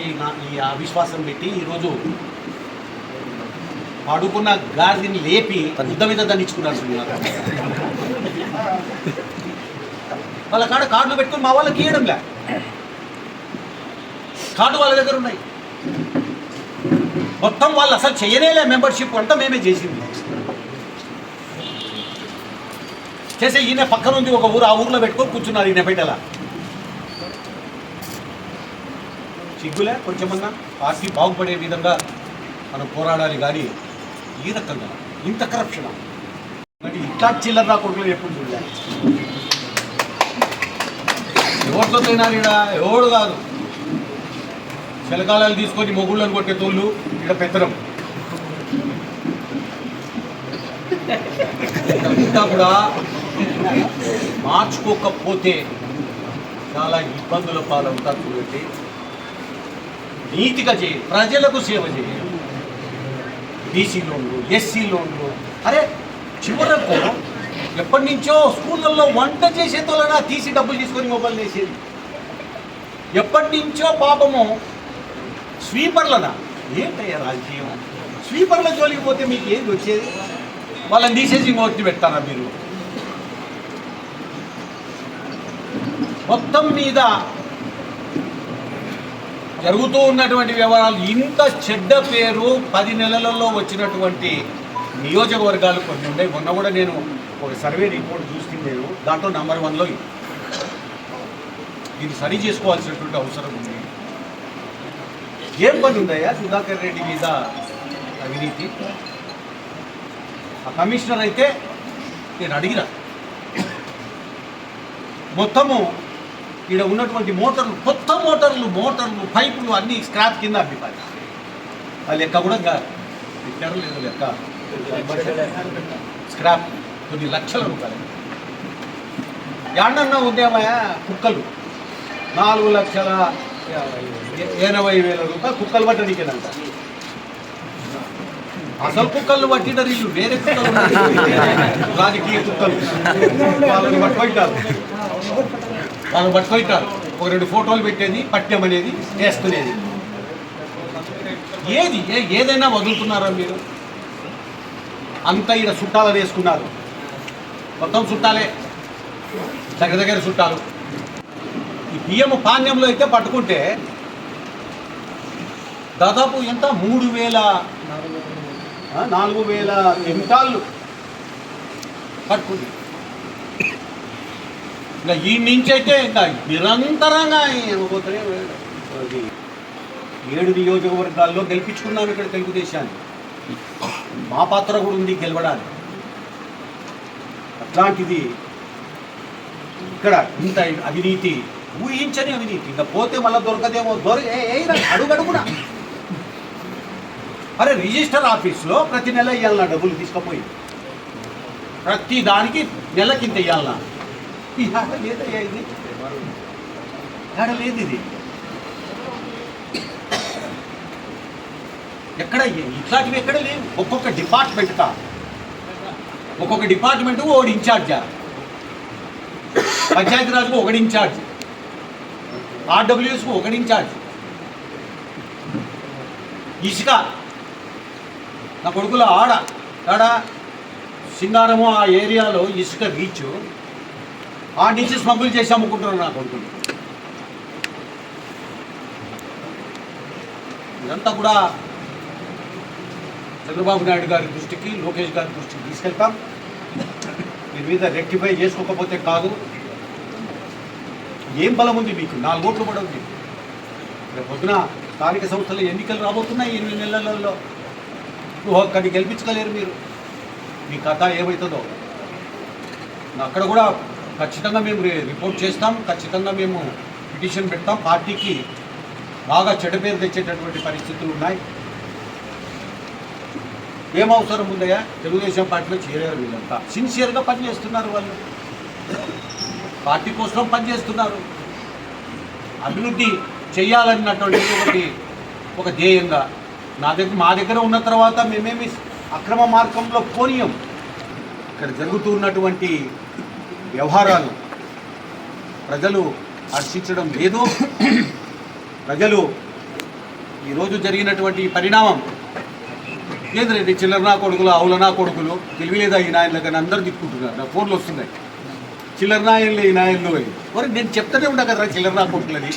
ఈ నా- ఈ అవిశ్వాసం పెట్టి ఈరోజు పడుకున్న గాడిని లేపి యుద్ధ మీద దండించుకున్నారు సునీల్. వాళ్ళ కాడ కార్డులు పెట్టుకుని మా వాళ్ళకి ఇవ్వడంలే కార్డు వాళ్ళ దగ్గర ఉన్నాయి. మొత్తం వాళ్ళు అసలు చేయనేలే మెంబర్షిప్ అంతా మేమే చేసింది. చేసే ఈయన పక్కన ఉంది ఒక ఊరు ఆ ఊర్లో పెట్టుకొని కూర్చున్నారు ఈయన పెట్టేల సిగ్గులే? కొంచెమన్నా పార్టీ బాగుపడే విధంగా మనం పోరాడాలి కానీ ఈ రకంగా ఇంత కరప్షన్ మరి ఇట్లా చిల్లర నా కొడుకులు ఎప్పుడు చూడలే? ఎవరితో తినాలి ఎవడు కాదు. చిలకాలాలు తీసుకొని మొగుళ్ళని కొట్టే తోళ్ళు ఇక్కడ పెత్తనం. ఇంకా కూడా మార్చుకోకపోతే చాలా ఇబ్బందుల పాలవుతారు చూడండి. నీతిగా చేయి ప్రజలకు సేవ చేయి. బీసీ లోన్లు ఎస్సీ లోన్లు. అరే చివరకు ఎప్పటి నుంచో స్కూళ్ళల్లో వంట చేసేతోళ్ళనా తీసి డబ్బులు తీసుకొని మొబైల్ వేసేది. ఎప్పటి నుంచో పాపము స్వీపర్లనా? ఏంటయ్యా రాజకీయం? స్వీపర్ల జోలికి పోతే మీకు ఏంది వచ్చేది? వాళ్ళని తీసేసి ఇంకొకటి పెడతారా మీరు? మొత్తం మీద జరుగుతూ ఉన్నటువంటి వ్యవహారాలు ఇంత చెడ్డ పేరు పది నెలలలో వచ్చినటువంటి నియోజకవర్గాలు కొన్ని ఉన్నాయి. మొన్న కూడా నేను ఒక సర్వే రిపోర్ట్ చూస్తే దాంట్లో నంబర్ వన్లో ఇది. దీన్ని సరి చేసుకోవాల్సినటువంటి అవసరం ఉంది. ఏం పని ఉందయ్యా సుధాకర్ రెడ్డి మీద అవినీతి? ఆ కమిషనర్ అయితే నేను అడిగిన. మొత్తము ఇక్కడ ఉన్నటువంటి మోటార్లు కొత్త మోటార్లు మోటార్లు పైపులు అన్నీ స్క్రాప్ కింద అబ్బిపాయి ఆ లెక్క కూడా ఇచ్చారు లేదు లెక్క. స్క్రాప్ కొన్ని లక్షల రూపాయలు. యాడన్నా ఉద్యమయ కుక్కలు. నాలుగు లక్షల ఎనభై వేల రూపాయలు కుక్కలు పట్టడానికేనంట అసలు కుక్కలు పట్టినారు వీళ్ళు. వేరే కుక్కలు రాజకీయ కుక్కలు. వాళ్ళని పట్టుకుంటారు వాళ్ళు పట్టుకుంటారు ఒక రెండు ఫోటోలు పెట్టేది పట్టెం అనేది వేసుకునేది. ఏది? ఏదైనా వదులుతున్నారా మీరు? అంతా ఈడ చుట్టాలు వేసుకున్నారు. మొత్తం చుట్టాలే. దగ్గర దగ్గర చుట్టాలు. ఈ బియ్యం పాణ్యంలో అయితే పట్టుకుంటే దాదాపు ఎంత? మూడు వేల నాలుగు వేల క్వింటాళ్ళు పట్టుకుంది. ఇంకా ఈ నుంచి అయితే ఇంకా నిరంతరంగా పోతూనే అది ఏడు నియోజకవర్గాల్లో గెలిపించుకున్నాను ఇక్కడ తెలుగుదేశాన్ని. మా పాత్ర కూడా ఉంది గెలవడానికి. అట్లాంటిది ఇక్కడ ఇంత అవినీతి ఊహించని అవినీతి. ఇంకా పోతే మళ్ళీ దొరకదేమో దొరక అడుగడుగునా? అరే రిజిస్టర్ ఆఫీస్లో ప్రతి నెల ఇవ్వాలన్నా డబ్బులు తీసుకుపోయి. ప్రతి దానికి నెలకింత ఇవ్వాలన్నా ఇవాళ లేదయ్యా ఇది లేదు ఇది. ఎక్కడ ఇట్లాంటివి ఎక్కడ లేవు. ఒక్కొక్క డిపార్ట్మెంట్ కా? ఒక్కొక్క డిపార్ట్మెంట్ ఒకటి ఇన్ఛార్జా పంచాయతీరాజ్కు ఒకటి ఇన్ఛార్జ్ ఆర్డబ్ల్యూఎస్కు ఒకటి ఇన్ఛార్జ్ ఇసుక. నా కొడుకులో ఆడ. ఆడ. సింగారము ఆ ఏరియాలో ఇసుక బీచ్ ఆ నుంచి స్మగుల్ చేసి అమ్ముకుంటున్నారు నాకు అనుకుంటున్నాను ఇదంతా కూడా చంద్రబాబు నాయుడు గారి దృష్టికి లోకేష్ గారి దృష్టికి తీసుకెళ్తాం. మీ మీద రెక్టిఫై చేసుకోకపోతే కాదు. ఏం బలం ఉంది మీకు? నాలుగు ఓట్లు కూడా ఉంది. రేపు పొద్దున స్థానిక సంస్థలు ఎన్నికలు రాబోతున్నాయి ఎనిమిది నెలలలో. నువ్వు ఒక్కడిని గెలిపించగలేరు మీరు. మీ కథ ఏమవుతుందో అక్కడ కూడా ఖచ్చితంగా మేము రిపోర్ట్ చేస్తాం ఖచ్చితంగా మేము పిటిషన్ పెడతాం. పార్టీకి బాగా చెడ్డ పేరు తెచ్చేటటువంటి పరిస్థితులు ఉన్నాయి. ఏం అవసరం ఉందయ్యా? తెలుగుదేశం పార్టీలో చేరారు వీళ్ళంతా. సిన్సియర్గా పనిచేస్తున్నారు వాళ్ళు. పార్టీ కోసం పనిచేస్తున్నారు. అభివృద్ధి చేయాలన్నటువంటి ఒకటి ఒక ధ్యేయంగా నా దగ్గర మా దగ్గర ఉన్న తర్వాత మేమేమి అక్రమ మార్గంలో పోనీయం. ఇక్కడ జరుగుతున్నటువంటి వ్యవహారాలు ప్రజలు హర్షించడం లేదు. ప్రజలు ఈరోజు జరిగినటువంటి పరిణామం లేదు చిల్లరనా కొడుకులు అవులనా కొడుకులు తెలివిలేదా ఈ నాయనలు కానీ అందరూ దిక్కుంటున్నారు నా ఫోన్లు వస్తున్నాయి. చిల్లరనాయన్లు ఈ నాయనలు అని. మరి నేను చెప్తానే ఉన్నా కదా చిల్లర కొడుకులని.